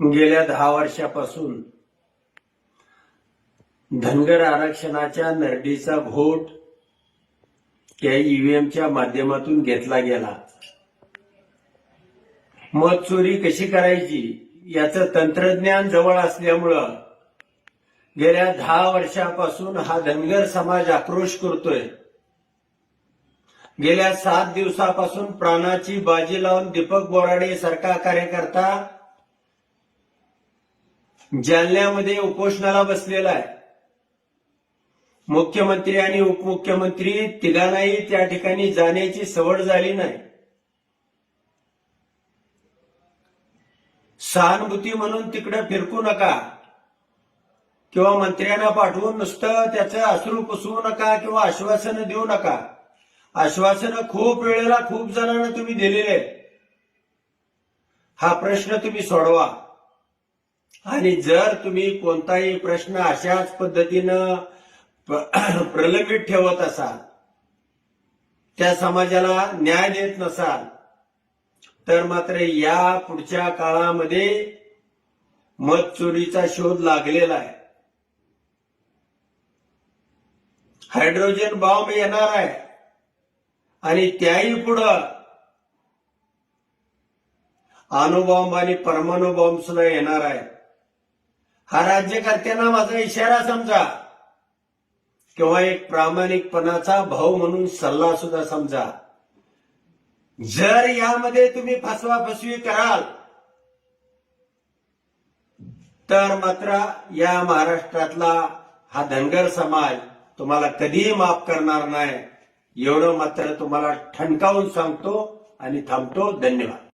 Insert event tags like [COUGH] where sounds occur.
गेल्या दहा वर्षापासून धनगर आरक्षणाच्या नरडीचा व्होट या ईव्हीएमच्या माध्यमातून घेतला गेला. मत चोरी कशी करायची याचं तंत्रज्ञान जवळ असल्यामुळं गेल्या दहा वर्षापासून हा धनगर समाज आक्रोश करतोय. गेल्या सात दिवसापासून प्राणाची बाजी लावून दीपक बोराडे सारखा कार्यकर्ता जालन्यामध्ये उपोषणाला बसलेला आहे. मुख्यमंत्री आणि उपमुख्यमंत्री तिघांनाही त्या ठिकाणी जाण्याची सवड झाली नाही. सहानुभूती म्हणून तिकडे फिरकू नका. किंवा मंत्र्यांना पाठवून नुसतं त्याचं अश्रू पुसवू नका किंवा आश्वासनं देऊ नका. आश्वासनं खूप वेळेला खूप जणांना तुम्ही दिलेले हा प्रश्न तुम्ही सोडवा. आणि जर तुम्ही कोणताही प्रश्न अशाच पद्धतीनं [CLEARS THROAT] प्रलंबित ठेवत असाल त्या समाजाला न्याय देत नसाल तर मात्र या पुढच्या काळामध्ये मत चोरीचा शोध लागलेला आहे. हायड्रोजन बॉम्ब येणार आहे. आणि त्याही पुढं अणुबॉम्ब आणि परमाणु बॉम्ब सुद्धा येणार आहे हा राज्यकर्त्यांना माझा इशारा समजा. किंवा एक प्रामाणिकपणाचा भाऊ म्हणून सल्ला सुद्धा समजा. जर यामध्ये तुम्ही फसवा फसवी कराल तर मात्र या महाराष्ट्रातला हा धनगर समाज तुम्हाला कधीही माफ करणार नाही. एवढं मात्र तुम्हाला ठणकावून सांगतो आणि थांबतो. धन्यवाद.